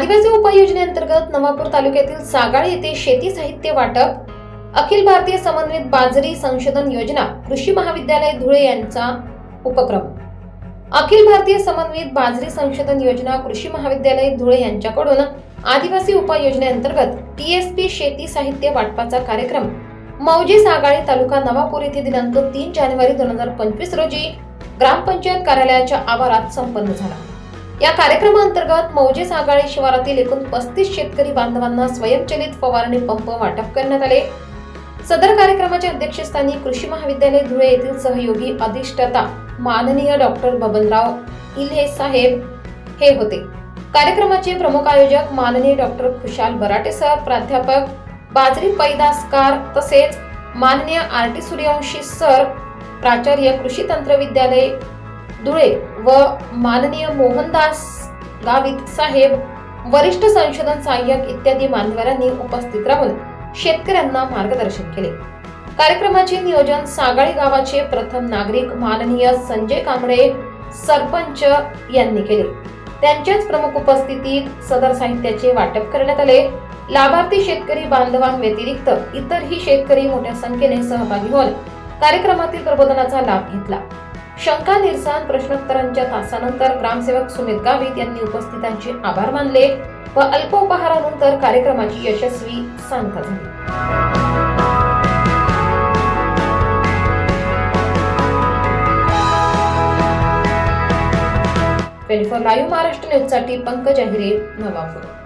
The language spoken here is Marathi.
आदिवासी उपाययोजनेअंतर्गत नवापूर तालुक्यातील सागाळ येथे शेती साहित्य वाटप अखिल भारतीय समन्वित बाजरी संशोधन योजना कृषी महाविद्यालय धुळे यांचा उपक्रम. अखिल भारतीय समन्वित बाजरी संशोधन योजना कृषी महाविद्यालय धुळे यांच्याकडून आदिवासी उपाययोजनेअंतर्गत टीएसपी शेती साहित्य वाटपाचा कार्यक्रम. मौजे सागाळे तालुका नवापूर येथे दिनांक तीन जानेवारी दोन हजार पंचवीस रोजी ग्रामपंचायत कार्यालयाच्या आवारात संपन्न झाला. या कार्यक्रमाअंतर्गत मौजे सागाळे शिवारातील एकूण पस्तीस शेतकरी बांधवांना स्वयंचलित फवारणी पंप वाटप करण्यात आले. सदर कार्यक्रमाच्या अध्यक्षस्थानी कृषी महाविद्यालय धुळे येथील सहयोगी अधिष्ठाता माननीय डॉक्टर बबनराव इल्हे साहेब हे होते. कार्यक्रमाचे प्रमुख आयोजक माननीय डॉक्टर खुशाल बराटे सर प्राध्यापक बाजरी पैदासकार तसेच माननीय आर टी सूर्यवंशी सर प्राचार्य कृषी तंत्र विद्यालय धुळे व माननीय मोहनदास गावित साहेब वरिष्ठ संशोधन सहाय्यक इत्यादी मान्यवरांनी उपस्थित राहून शेतकऱ्यांना मार्गदर्शन केले. कार्यक्रमाचे नियोजन सागाळी गावाचे प्रथम नागरिक माननीय संजय कांबळे सरपंच यांनी केले. त्यांच्याच प्रमुख उपस्थितीत सदर साहित्याचे वाटप करण्यात आले. लाभार्थी शेतकरी बांधवांव्यतिरिक्त इतरही शेतकरी मोठ्या संख्येने सहभागी होऊन कार्यक्रमातील प्रबोधनाचा लाभ घेतला. शंका निरसन प्रश्नोत्तरांच्या तासानंतर ग्रामसेवक सुमित गावित यांनी उपस्थितांचे आभार मानले व अल्प उपहारानंतर कार्यक्रमाची यशस्वी सांगता झाली. ट्वेंटी फोर लाईव्ह महाराष्ट्र न्यूजसाठी पंकज अहिरे नवापूर.